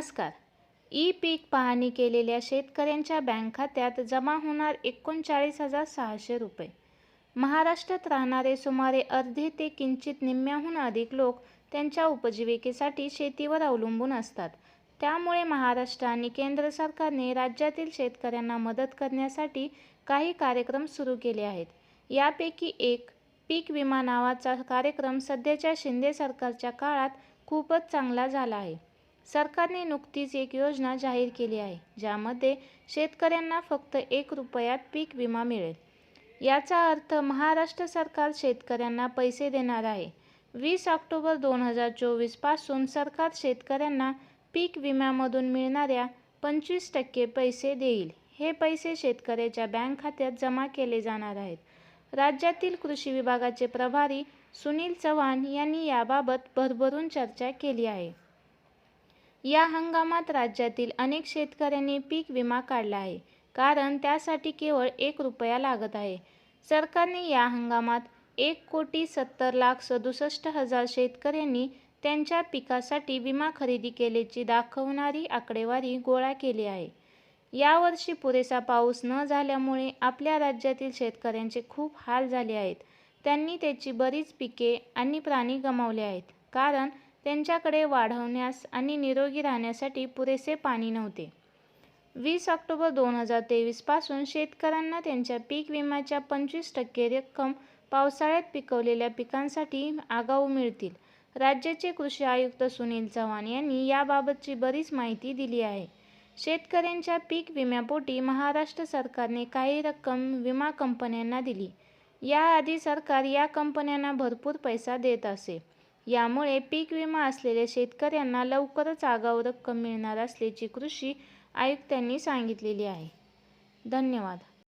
नमस्कार. ई पीक पाहणी केलेल्या शेतकऱ्यांच्या बँक खात्यात जमा होणार एकोणचाळीस हजार सहाशे रुपये. महाराष्ट्रात राहणारे सुमारे अर्धे ते किंचित निम्म्याहून अधिक लोक त्यांच्या उपजीविकेसाठी शेतीवर अवलंबून असतात. त्यामुळे महाराष्ट्र आणि केंद्र सरकारने राज्यातील शेतकऱ्यांना मदत करण्यासाठी काही कार्यक्रम सुरू केले आहेत. यापैकी एक पीक विमा नावाचा कार्यक्रम सध्याच्या शिंदे सरकारच्या काळात खूपच चांगला झाला आहे. सरकारने नुकतीच एक योजना जाहीर केली आहे ज्यामध्ये शेतकऱ्यांना फक्त एक रुपयात पीक विमा मिळेल. याचा अर्थ महाराष्ट्र सरकार शेतकऱ्यांना पैसे देणार आहे. वीस ऑक्टोबर दोन हजार चोवीसपासून सरकार शेतकऱ्यांना पीक विम्यामधून मिळणाऱ्या पंचवीस टक्के पैसे देईल. हे पैसे शेतकऱ्याच्या बँक खात्यात जमा केले जाणार आहेत. राज्यातील कृषी विभागाचे प्रभारी सुनील चव्हाण यांनी याबाबत भरभरून चर्चा केली आहे. या हंगामात राज्यातील अनेक शेतकऱ्यांनी पीक विमा काढला आहे. कारण त्यासाठी केवळ एक रुपया लागत आहे. सरकारने या हंगामात एक कोटी सत्तर लाख सदुसष्ट हजार शेतकऱ्यांनी त्यांच्या पिकासाठी विमा खरेदी केल्याची दाखवणारी आकडेवारी गोळा केली आहे. यावर्षी पुरेसा पाऊस न झाल्यामुळे आपल्या राज्यातील शेतकऱ्यांचे खूप हाल झाले आहेत. त्यांनी त्याची बरीच पिके आणि प्राणी गमावले आहेत. कारण त्यांच्याकडे वाढवण्यास आणि निरोगी राहण्यासाठी पुरेसे पाणी नव्हते. वीस ऑक्टोबर दोन हजार तेवीसपासून शेतकऱ्यांना त्यांच्या पीक विम्याच्या पंचवीस टक्के रक्कम पावसाळ्यात पिकवलेल्या पिकांसाठी आगाऊ मिळतील. राज्याचे कृषी आयुक्त सुनील चव्हाण यांनी याबाबतची बरीच माहिती दिली आहे. शेतकऱ्यांच्या पीक विम्यापोटी महाराष्ट्र सरकारने काही रक्कम विमा कंपन्यांना दिली. याआधी सरकार या कंपन्यांना भरपूर पैसा देत असे. यामुळे पीक विमा असलेल्या शेतकऱ्यांना लवकरच आगाऊ रक्कम मिळणार असल्याची कृषी आयुक्तांनी सांगितलेली आहे. धन्यवाद.